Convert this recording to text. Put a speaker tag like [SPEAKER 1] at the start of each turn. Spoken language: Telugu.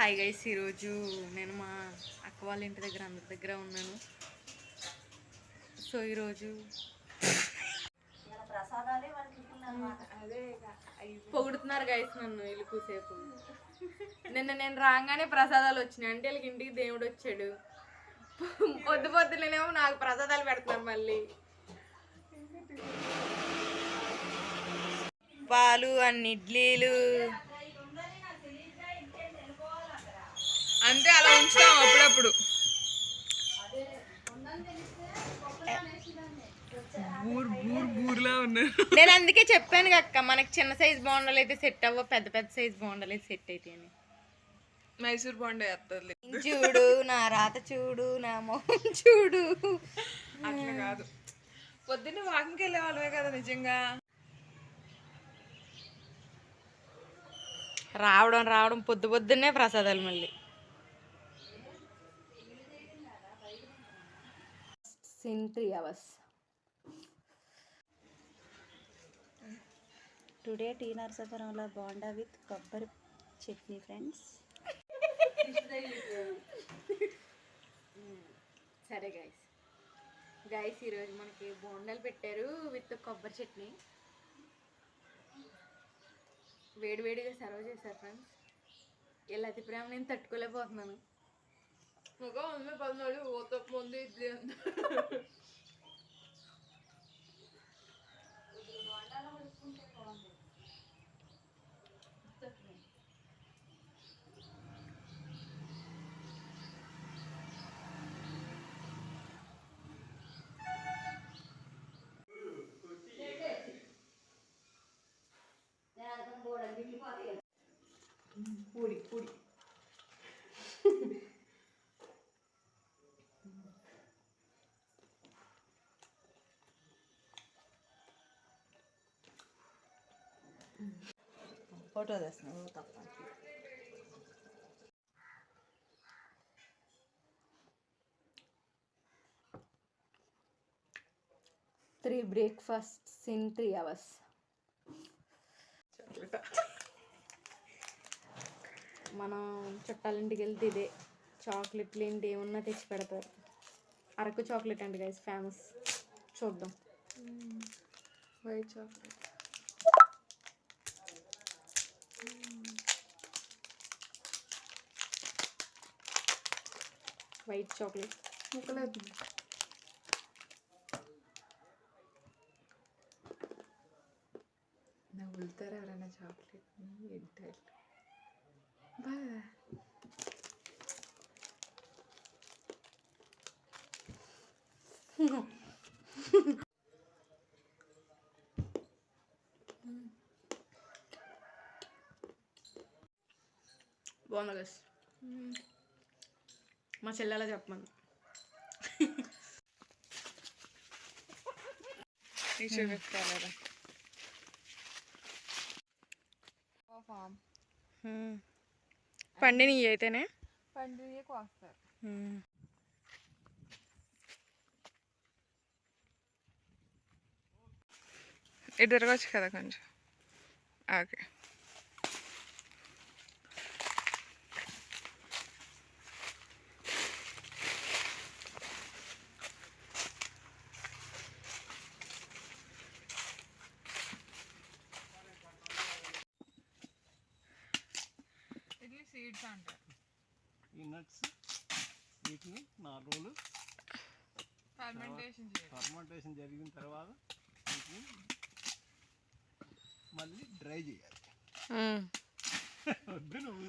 [SPEAKER 1] హాయ్ గైస్ ఈరోజు నేను మా అక్క వాళ్ళ ఇంటి దగ్గర అందరి దగ్గర ఉన్నాను. సో ఈరోజు పొగుడుతున్నారు గైస్ నన్ను వీళ్ళు కూసేపు. నిన్న నేను రాగానే ప్రసాదాలు వచ్చినాయి. అంటే వీళ్ళకి ఇంటికి దేవుడు వచ్చాడు. పొద్దు పొద్దునేమో నాకు ప్రసాదాలు పెడతాను మళ్ళీ. పాలు అన్ని ఇడ్లీలు
[SPEAKER 2] అంతే అలా ఉంచుతాం అప్పుడప్పుడు. బూర్ బూర్ బూర్లా ఉన్నారు.
[SPEAKER 1] నేను అందుకే చెప్పాను అక్క మనకి చిన్న సైజ్ బాగుండాలి అయితే సెట్ అవ్వ పెద్ద పెద్ద సైజ్ బాగుండాలి సెట్ అయితే అని.
[SPEAKER 2] మైసూర్ బాండే వేస్తుంది
[SPEAKER 1] చూడు నా రాత చూడు నా మొహం చూడు.
[SPEAKER 2] అట్లా కాదు. పొద్దున్నే వాకింగ్కి వెళ్ళే వాళ్ళమే కదా నిజంగా.
[SPEAKER 1] రావడం రావడం పొద్దు పొద్దున్నే ప్రసాదాలు మళ్ళీ. In three hours
[SPEAKER 3] today tea నరసాపురంలో bonda with కొబ్బరి చట్నీ ఫ్రెండ్స్
[SPEAKER 1] సరే గైస్ గైస్ ఈరోజు మనకి బోండాలు పెట్టారు విత్ కొబ్బరి చట్నీ వేడివేడిగా సర్వ్ చేశారు ఫ్రెండ్స్ ఇలా అతి ప్రేమ నేను తట్టుకోలేకపోతున్నాను.
[SPEAKER 2] Acá me pasó algo, vos
[SPEAKER 1] te pondiste.
[SPEAKER 3] Photo తెస్తున్నాను తప్ప.
[SPEAKER 1] Three breakfast in three hours మనం చుట్టాలింటికి వెళ్తే ఇదే. చాక్లెట్లు ఏంటి ఏమన్నా తెచ్చి పెడతారు. అరకు చాక్లెట్ అండి గైస్ ఫేమస్ చూద్దాం.
[SPEAKER 2] వైట్ చాక్లెట్
[SPEAKER 1] వైట్ చాక్లెట్
[SPEAKER 2] ముక్కలేదు నవ్వులుతారు ఎవరైనా చాక్లెట్ ఏంటి బాగా
[SPEAKER 1] బాగుంది గైస్ మా చెల్లెలా చెప్పమని.
[SPEAKER 2] ఫామ్
[SPEAKER 1] పండిని అయితేనే?
[SPEAKER 2] పండుగ కోస్తారు. ఇటు తిరగచ్చు కదా కొంచెం? ఓకే ఇది సీడ్స్ అంటారు.
[SPEAKER 4] ఈ నట్స్ వీటిని నాలుగు రోజులు
[SPEAKER 2] ఫర్మెంటేషన్ చేయాలి.
[SPEAKER 4] ఫర్మెంటేషన్ జరిగిన తర్వాత వీటిని మళ్ళీ డ్రై చేయాలి. వద్దు నువ్వు.